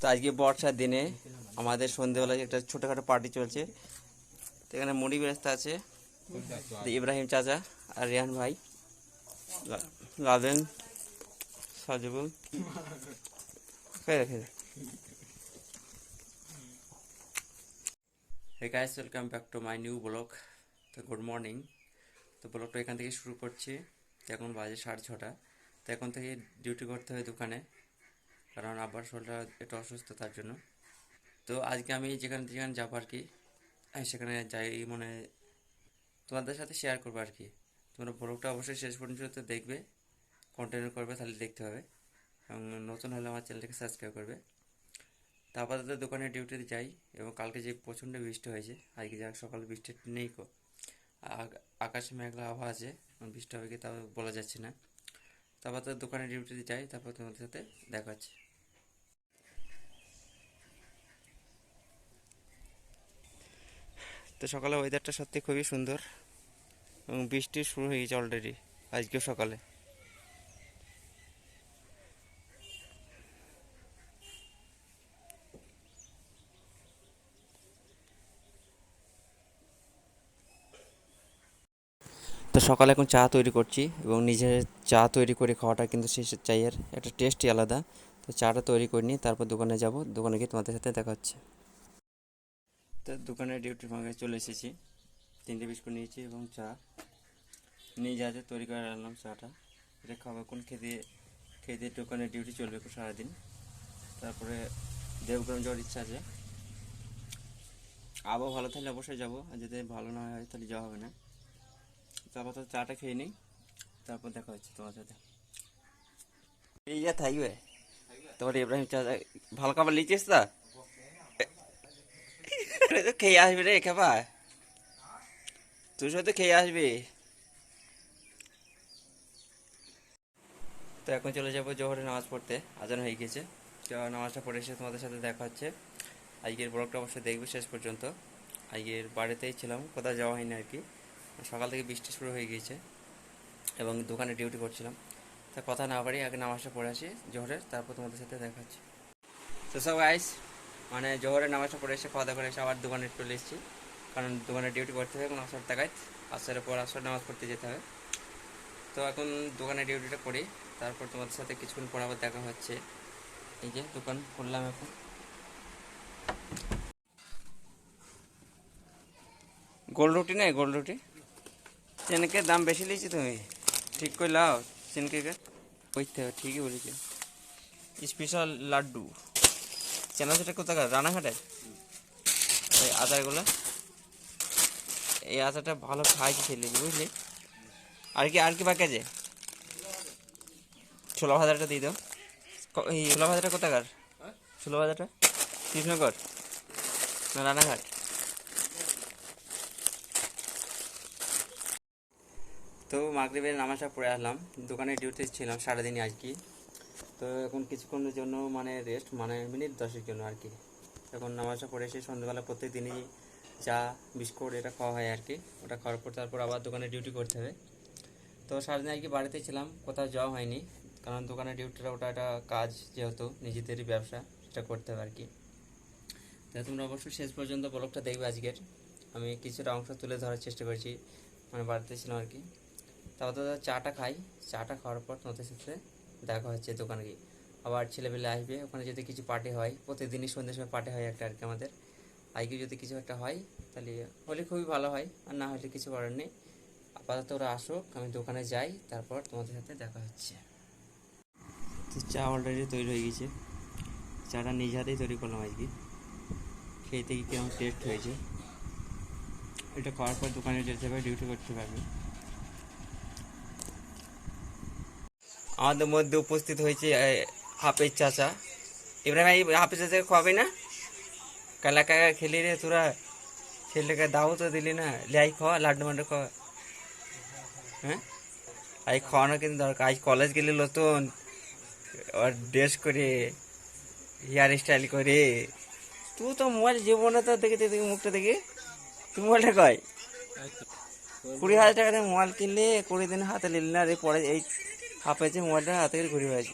তো আজকে বর্ষার দিনে আমাদের সন্ধেবেলায় একটা ছোটোখাটো পার্টি চলছে। তো এখানে মুড়ি ব্যস্ত আছে। ইব্রাহিম চাচা আর রিয়ান ভাই। Laden Sajbul. Hey guys welcome back to my new vlog তো গুড মর্নিং তো ব্লগটা এখান থেকে শুরু করছি। এখন বাজে সাড়ে ছটা। তো এখন থেকে ডিউটি করতে হয় দোকানে। কারণ আব্বার শরীরটা একটু অসুস্থ তার জন্য। তো আজকে আমি যেখানে যেখানে যাব আর কি সেখানে যাই মানে তোমাদের সাথে শেয়ার করব আর কি। তোমরা ব্লগটা অবশ্যই শেষ পর্যন্ত দেখবে কন্টিনিউ করবে, তাহলে দেখতে হবে। এবং নতুন হলে আমার চ্যানেলটাকে সাবস্ক্রাইব করবে। তা আপাতত দোকানে ডিউটিতে যাই এবং কালকে যে প্রচণ্ড বৃষ্টি হয়েছে, আজকে যা সকালে বৃষ্টি নেই কো। আকাশে মেঘলা আবহাওয়া আছে, বৃষ্টি হবে কি তাও বলা যাচ্ছে না। তারপর তো দোকানে ডিউটিতে যাই, তারপর তোমাদের সাথে দেখা হচ্ছে। তো সকালে ওয়েদারটা সত্যি খুবই সুন্দর, এবং বৃষ্টি শুরু হয়ে গেছে অলরেডি আজকেও সকালে। তো সকালে এখন চা তৈরি করছি এবং নিজের চা তৈরি করে খাওয়াটা কিন্তু সেই চায়ের একটা টেস্টই আলাদা। তো চাটা তৈরি করে তারপর দোকানে যাব। দোকানে গিয়ে তোমাদের সাথে দেখা হচ্ছে। তো দোকানে ডিউটি ফাঁকে চলে এসেছি। তিনটে বিস্কুট নিয়েছি এবং চা। নিয়ে যা যা তৈরি করে আনলাম চাটা। এটা খাবার কোন খেতে খেতে দোকানে ডিউটি চলবে সারাদিন। তারপরে দেবগ্রাম যাওয়ার ইচ্ছা আছে। আবহাওয়া ভালো থাকলে অবশ্যই যাব। আর যদি ভালো না হয় তাহলে যাওয়া হবে না। তারপর তো চাটা খেয়ে নিই। তারপর দেখা হচ্ছে তোমার সাথে। এই যা থাকবে? তোমার ইব্রাহিম চা ভালো খাবার লিচিস আরে তো খেয়ে আসবি রে খাবার তুই সাথে খেয়ে আসবি। তো এখন চলে যাব জোহরে নামাজ পড়তে, আজান হয়ে গেছে তো নামাজটা পড়ে এসে তোমাদের সাথে দেখা হচ্ছে। আজকের ব্লগটা অবশ্যই দেখবে শেষ পর্যন্ত। আজকের বাড়িতেই ছিলাম, কোথাও যাওয়া হয়নি আর কি। সকাল থেকে বৃষ্টি শুরু হয়ে গিয়েছে এবং দোকানে ডিউটি করছিলাম। তা কথা না পারি আগে নামাজটা পড়ে আসি জোহরের তারপর তোমাদের সাথে দেখা হচ্ছে। তো সব আইস মানে জোহরের নামাজটা পড়ে এসে খাওয়া দাওয়া করে এসে আবার দোকানে চলে এসেছি। কারণ দোকানে ডিউটি করতে হবে, কোনো আসর টাকায় আসরের পর আসর নামাজ পড়তে যেতে হবে। তো এখন দোকানে ডিউটিটা করি, তারপর তোমাদের সাথে কিছুক্ষণ পর আবার দেখা হচ্ছে। এই যে দোকান খুললাম এখন। গোল রুটি নেই, গোল রুটি? চেনকে দাম বেশি লিয়েছি তুমি? ঠিক করে লাও চেনকে বুঝতে হবে, ঠিকই বলেছি। স্পেশাল লাড্ডু। চেনা সেটা কোথাকার? রানাঘাটের? এই আচারগুলো। এই আচারটা ভালো খাইছে ছেলে, বুঝলি? আর কি আর কি বাকি আছে? ছোলা ভাজাটা দিয়ে দাও। এই ছোলা ভাজাটা কোথাকার? ছোলা ভাজাটা? কৃষ্ণগড় না, রানাঘাট? তো মাগরিবের নামাজটা পড়ে আসলাম। দোকানে ডিউটি ছিলাম সারাদিনই আর কি তো এখন কিছুক্ষণের জন্য মানে রেস্ট মানে মিনিট দশের জন্য আর কি। এখন নামাজটা পড়ে এসে সন্ধ্যাবেলা প্রত্যেক দিনই চা, বিস্কুট এটা খাওয়া হয় আর কি। ওটা খাওয়ার পর তারপর আবার দোকানে ডিউটি করতে হবে। তো সারাদিন আর কি বাড়িতে ছিলাম, কোথাও যাওয়া হয়নি। কারণ দোকানে ডিউটিটা ওটা একটা কাজ যেহেতু, নিজেদেরই ব্যবসা, সেটা করতে হবে আর কি। তাই তোমরা অবশ্যই শেষ পর্যন্ত ব্লগটা দেখবে আজকের। আমি কিছুটা অংশ তুলে ধরার চেষ্টা করেছি মানে বাড়িতে ছিলাম আর কি। তারপর তো চাটা খাই। চাটা খাওয়ার পর তোমাদের সাথে দেখা হচ্ছে দোকানে গিয়ে। আবার ছেলেবেলে আসবে, ওখানে যদি কিছু পার্টি হয়, প্রতিদিনই সন্ধ্যের সময় পার্টি হয় একটা আর কি আমাদের। আজকে যদি কিছু একটা হয়, তাহলে হলে খুবই ভালো হয়, আর না হলে কিছু করার নেই। আপাতত ওরা আসুক, আমি দোকানে যাই, তারপর তোমাদের সাথে দেখা হচ্ছে। তো চা অলরেডি তৈরি হয়ে গেছে। চাটা নিজ হাতেই তৈরি করলাম আজকে। খেতে গিয়ে কেমন টেস্ট হয়েছে। এটা খাওয়ার পর দোকানে যেতে হবে ডিউটি করতে পারবে আমাদের মধ্যে উপস্থিত হয়েছে হাফেজ চাচা। ইব্রাহিম ভাই, হাফেজ চাচা খাওয়াবে না? কালা কাকা খেলি রে, তোরা ছেলেকে দাও তো দিলি না। লাই খাওয়া লাড্ডু মাড্ডু খাওয়া হ্যাঁ? আজ খাওয়ানো কিন্তু দরকার। আজ কলেজ গেলে নতুন আর ড্রেস করে হেয়ার স্টাইল করে। তুই তো মোবাইল জীবনে তো দেখে দেখে মুখটা দেখে। তুই মোবাইলটা কয়? কুড়ি হাজার টাকা দিয়ে মোবাইল কিনলে কুড়ি দিন হাতে নিলি না রে, পরে এই হাফেছে মোবাইলটা হাতে করে ঘুরে হয়েছে